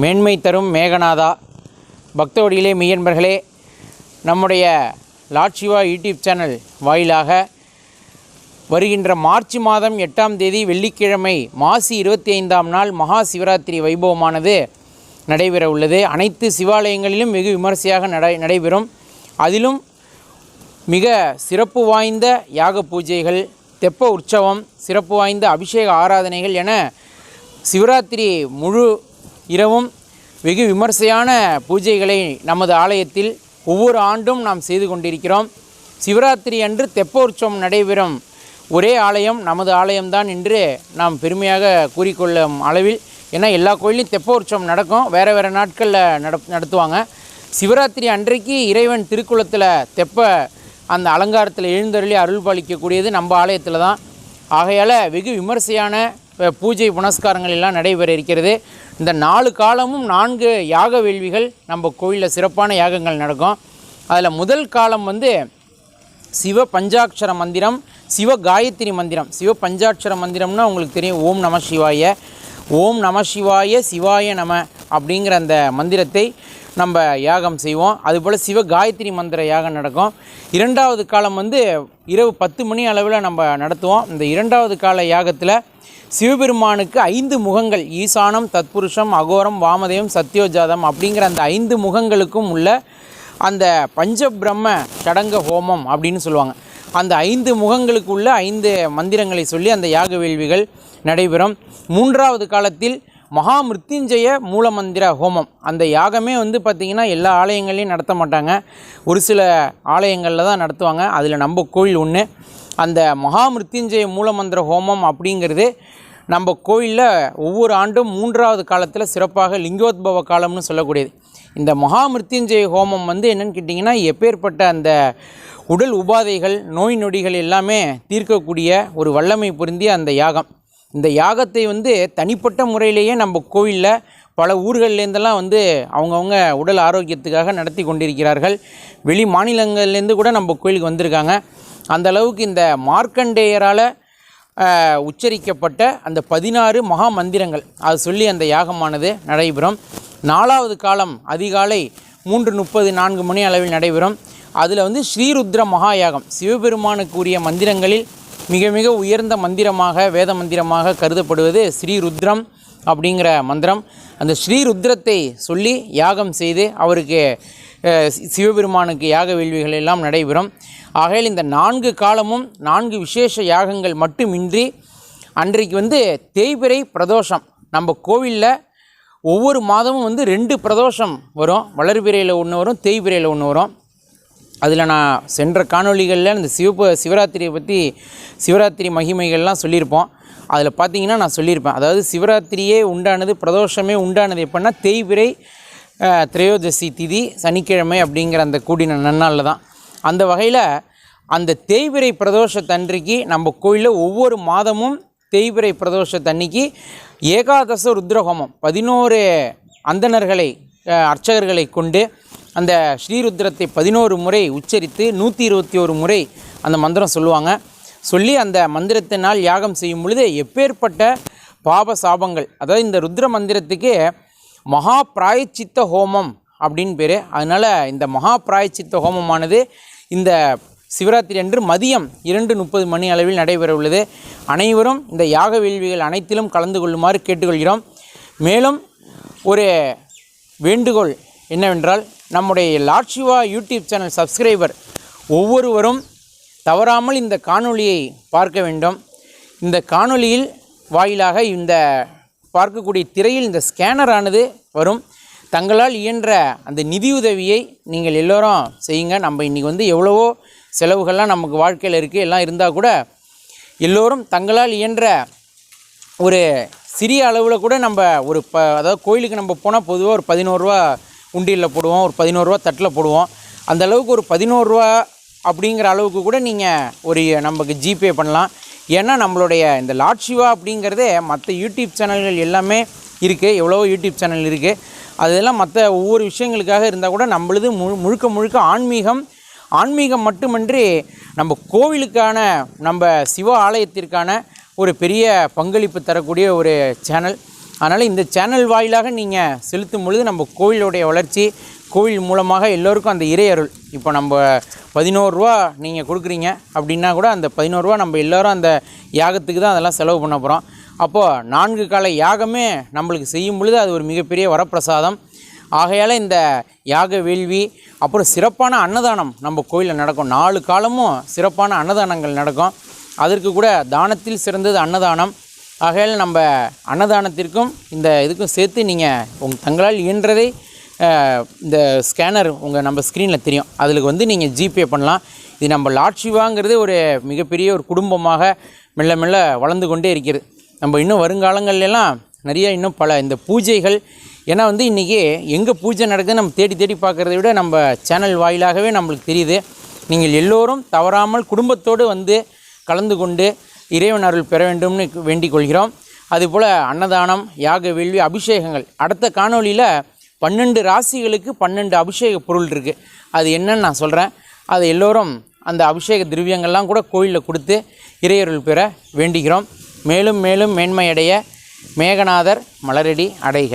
மேன்மை தரும் மேகநாதா. பக்தோடியிலே மெய்யன்பர்களே நம்முடைய லாட்சிவா யூடியூப் சேனல் வாயிலாக வருகின்ற மார்ச் மாதம் எட்டாம் தேதி வெள்ளிக்கிழமை மாசி இருபத்தி ஐந்தாம் நாள் மகா சிவராத்திரி வைபவமானது நடைபெற உள்ளது. அனைத்து சிவாலயங்களிலும் வெகு விமரிசையாக நடை நடைபெறும். அதிலும் மிக சிறப்பு வாய்ந்த யாக பூஜைகள் தெப்ப உற்சவம் சிறப்பு வாய்ந்த அபிஷேக ஆராதனைகள் என சிவராத்திரி முழு இரவும் வெகு விமர்சையான பூஜைகளை நமது ஆலயத்தில் ஒவ்வொரு ஆண்டும் நாம் செய்து கொண்டிருக்கிறோம். சிவராத்திரி அன்று தெப்ப உற்சவம் நடைபெறும். ஒரே ஆலயம் நமது ஆலயம்தான் என்று நாம் பெருமையாக கூறிக்கொள்ளும் அளவில் ஏன்னா எல்லா கோயிலையும் தெப்ப உற்சவம் நடக்கும். வேறு வேறு நாட்களில் நட நடத்துவாங்க. சிவராத்திரி அன்றைக்கு இறைவன் திருக்குளத்தில் தெப்ப அந்த அலங்காரத்தில் எழுந்தருளி அருள் பாலிக்கக்கூடியது நம்ம ஆலயத்தில் தான் ஆகையால் வெகு விமர்சையான பூஜை புனஸ்காரங்கள் எல்லாம் நடைபெற இருக்கிறது. இந்த நாலு காலமும் நான்கு யாக வேள்விகள் நம்ம கோயிலில் சிறப்பான யாகங்கள் நடக்கும். அதில் முதல் காலம் வந்து சிவ பஞ்சாட்சர மந்திரம் சிவ காயத்ரி மந்திரம். சிவ பஞ்சாட்சர மந்திரம்னா உங்களுக்கு தெரியும் ஓம் நம சிவாய. ஓம் நம சிவாய சிவாய நம அப்படிங்கிற அந்த மந்திரத்தை நம்ம யாகம் செய்வோம். அதுபோல் சிவ காயத்ரி மந்திர யாகம் நடக்கும். இரண்டாவது காலம் வந்து இரவு பத்து மணி அளவில் நம்ம நடத்துவோம். இந்த இரண்டாவது கால யாகத்தில் சிவபெருமானுக்கு ஐந்து முகங்கள் ஈசானம் தத்புருஷம் அகோரம் வாமதேவம் சத்யோஜாதம் அப்படிங்கிற அந்த ஐந்து முகங்களுக்கும் உள்ள அந்த பஞ்சபிரம்ம சடங்க ஹோமம் அப்படின்னு சொல்லுவாங்க. அந்த ஐந்து முகங்களுக்கு உள்ள ஐந்து மந்திரங்களை சொல்லி அந்த யாக வேள்விகள் நடைபெறும். மூன்றாவது காலத்தில் மகாமிருத்யுஞ்சய மூலமந்திர ஹோமம். அந்த யாகமே வந்து பார்த்திங்கன்னா எல்லா ஆலயங்கள்லையும் நடத்த மாட்டாங்க. ஒரு சில ஆலயங்களில் தான் நடத்துவாங்க. அதில் நம்ம கோயில் ஒன்று அந்த மகாமிருத்யுஞ்சய மூலமந்திர ஹோமம் அப்படிங்கிறது நம்ம கோயிலில் ஒவ்வொரு ஆண்டும் மூன்றாவது காலத்தில் சிறப்பாக லிங்கோத்பவ காலம்னு சொல்லக்கூடியது. இந்த மகாமிருத்யுஞ்சய ஹோமம் வந்து என்னன்னு கேட்டிங்கன்னா எப்பேற்பட்ட அந்த உடல் உபாதைகள் நோய் நொடிகள் எல்லாமே தீர்க்கக்கூடிய ஒரு வல்லமை பொருந்திய அந்த யாகம். இந்த யாகத்தை வந்து தனிப்பட்ட முறையிலேயே நம்ம கோவிலில் பல ஊர்கள்லேருந்தெல்லாம் வந்து அவங்கவுங்க உடல் ஆரோக்கியத்துக்காக நடத்தி கொண்டிருக்கிறார்கள். வெளி மாநிலங்கள்லேருந்து கூட நம்ம கோயிலுக்கு வந்திருக்காங்க. அந்த அளவுக்கு இந்த மார்க்கண்டேயரால் உச்சரிக்கப்பட்ட அந்த பதினாறு மகா மந்திரங்கள். அது சொல்லி அந்த யாகமானது நடைபெறும். நாலாவது காலம் அதிகாலை மூன்று முப்பது நான்கு மணி அளவில் நடைபெறும். அதில் வந்து ஸ்ரீருத்ர மகா யாகம் சிவபெருமானுக்குரிய மந்திரங்களில் மிக மிக உயர்ந்த மந்திரமாக வேத மந்திரமாக கருதப்படுவது ஸ்ரீ ருத்ரம் அப்படிங்கிற மந்திரம். அந்த ஸ்ரீ ருத்ரத்தை சொல்லி யாகம் செய்து அவருக்கு சி- சிவபெருமானுக்கு யாக வேள்விகள் எல்லாம் நடைபெறும். ஆகையில் இந்த நான்கு காலமும் நான்கு விசேஷ யாகங்கள் மட்டுமின்றி அன்றைக்கு வந்து தேய்பிறை பிரதோஷம். நம்ம கோவிலில் ஒவ்வொரு மாதமும் வந்து ரெண்டு பிரதோஷம் வரும். வளர்பிறையில் ஒன்று வரும் தேய்பிறையில் ஒன்று வரும். அதில் நான் சென்ற காணொளிகளில் இந்த சிவப்பு சிவராத்திரியை பற்றி சிவராத்திரி மகிமைகள்லாம் சொல்லியிருப்போம். அதில் பார்த்தீங்கன்னா நான் சொல்லியிருப்பேன். அதாவது சிவராத்திரியே உண்டானது பிரதோஷமே உண்டானது எப்படின்னா தேய்பிரை திரையோதசி திதி சனிக்கிழமை அப்படிங்கிற அந்த கூடின நன்னாளில் தான். அந்த வகையில் அந்த தேய்பிறை பிரதோஷத்தன்றைக்கு நம்ம கோயிலில் ஒவ்வொரு மாதமும் தேய்பிறை பிரதோஷத்தன்னைக்கு ஏகாதச ருத்ரஹோமம் பதினோரு அந்தணர்களை அர்ச்சகர்களை கொண்டு அந்த ஸ்ரீருத்ரத்தை பதினோரு முறை உச்சரித்து நூற்றி இருபத்தி ஒரு முறை அந்த மந்திரம் சொல்லுவாங்க. சொல்லி அந்த மந்திரத்தினால் யாகம் செய்யும் பொழுது எப்பேற்பட்ட பாப சாபங்கள் அதாவது இந்த ருத்ர மந்திரத்துக்கு மகா பிராயச்சித்த ஹோமம் அப்படின்னு பேர். அதனால் இந்த மகா பிராயச்சித்த ஹோமமானது இந்த சிவராத்திரி அன்று மதியம் இரண்டு முப்பது மணி அளவில் நடைபெற உள்ளது. அனைவரும் இந்த யாக வேள்விகள் அனைத்திலும் கலந்து கொள்ளுமாறு கேட்டுக்கொள்கிறோம். மேலும் ஒரு வேண்டுகோள் என்னவென்றால் நம்முடைய லாட்சிவா யூடியூப் சேனல் சப்ஸ்கிரைபர் ஒவ்வொருவரும் தவறாமல் இந்த காணொளியை பார்க்க வேண்டும். இந்த காணொளியில் வாயிலாக இந்த பார்க்கக்கூடிய திரையில் இந்த ஸ்கேனரானது வரும். தங்களால் இயன்ற அந்த நிதியுதவியை நீங்கள் எல்லோரும் செய்யுங்க. நம்ம இன்றைக்கி வந்து எவ்வளவோ செலவுகள்லாம் நமக்கு வாழ்க்கையில் இருக்குது எல்லாம் இருந்தால் கூட எல்லோரும் தங்களால் இயன்ற ஒரு சிறிய அளவில் கூட நம்ம ஒரு ப அதாவது கோயிலுக்கு நம்ம போனால் பொதுவாக ஒரு பதினோருவா உண்டியலில் போடுவோம் ஒரு பதினோருவா தட்டில் போடுவோம். அந்த அளவுக்கு ஒரு பதினோருவா அப்படிங்கிற அளவுக்கு கூட நீங்கள் ஒரு நமக்கு ஜிபே பண்ணலாம். ஏன்னா நம்மளுடைய இந்த லாட்சிவா அப்படிங்கிறதே மற்ற யூடியூப் சேனல்கள் எல்லாமே இருக்குது எவ்வளோ யூடியூப் சேனல் இருக்குது அதெல்லாம் மற்ற ஒவ்வொரு விஷயங்களுக்காக இருந்தால் கூட நம்மளுது முழு முழுக்க முழுக்க ஆன்மீகம் ஆன்மீகம் மட்டுமன்றி நம்ம கோவிலுக்கான நம்ம சிவ ஆலயத்திற்கான ஒரு பெரிய பங்களிப்பு தரக்கூடிய ஒரு சேனல். அதனால் இந்த சேனல் வாயிலாக நீங்கள் செலுத்தும் பொழுது நம்ம கோவிலுடைய வளர்ச்சி கோவில் மூலமாக எல்லோருக்கும் அந்த இறையருள் இப்போ நம்ம பதினோருவா நீங்கள் கொடுக்குறீங்க அப்படின்னா கூட அந்த பதினோருவா நம்ம எல்லோரும் அந்த யாகத்துக்கு தான் அதெல்லாம் செலவு பண்ண போகிறோம் அப்போது நான்கு கால யாகமே நம்மளுக்கு செய்யும் பொழுது அது ஒரு மிகப்பெரிய வரப்பிரசாதம். ஆகையால் இந்த யாக வேள்வி அப்புறம் சிறப்பான அன்னதானம் நம்ம கோயிலில் நடக்கும். நாலு காலமும் சிறப்பான அன்னதானங்கள் நடக்கும். அதற்கு கூட தானத்தில் சிறந்தது அன்னதானம். ஆகையால் நம்ம அன்னதானத்திற்கும் இந்த இதுக்கும் சேர்த்து நீங்கள் உங் தங்களால் இயன்றதை இந்த ஸ்கேனர் உங்கள் நம்ம ஸ்க்ரீனில் தெரியும். அதில் வந்து நீங்கள் ஜிபே பண்ணலாம். இது நம்ம லாட்சிவாங்கிறது ஒரு மிகப்பெரிய ஒரு குடும்பமாக மெல்ல மெல்ல வளர்ந்து கொண்டே இருக்கிறது. நம்ம இன்னும் வருங்காலங்கள்லாம் நிறையா இன்னும் பல இந்த பூஜைகள். ஏன்னா வந்து இன்றைக்கி எங்கே பூஜை நடக்குதுன்னு நம்ம தேடி தேடி பார்க்குறத விட நம்ம சேனல் வாயிலாகவே நம்மளுக்கு தெரியுது. நீங்கள் எல்லோரும் தவறாமல் குடும்பத்தோடு வந்து கலந்து கொண்டு இறைவன் அருள் பெற வேண்டும்னு வேண்டிக் கொள்கிறோம் அதுபோல் அன்னதானம் யாக வேள்வி அபிஷேகங்கள். அடுத்த காணொளியில் பன்னெண்டு ராசிகளுக்கு பன்னெண்டு அபிஷேக பொருள் இருக்குது அது என்னன்னு நான் சொல்கிறேன் அதை எல்லோரும் அந்த அபிஷேக திரவியங்கள்லாம் கூட கோயிலில் கொடுத்து இறையருள் பெற வேண்டுகிறோம். மேலும் மேலும் மேன்மையடைய மேகநாதர் மலரடி அடைக.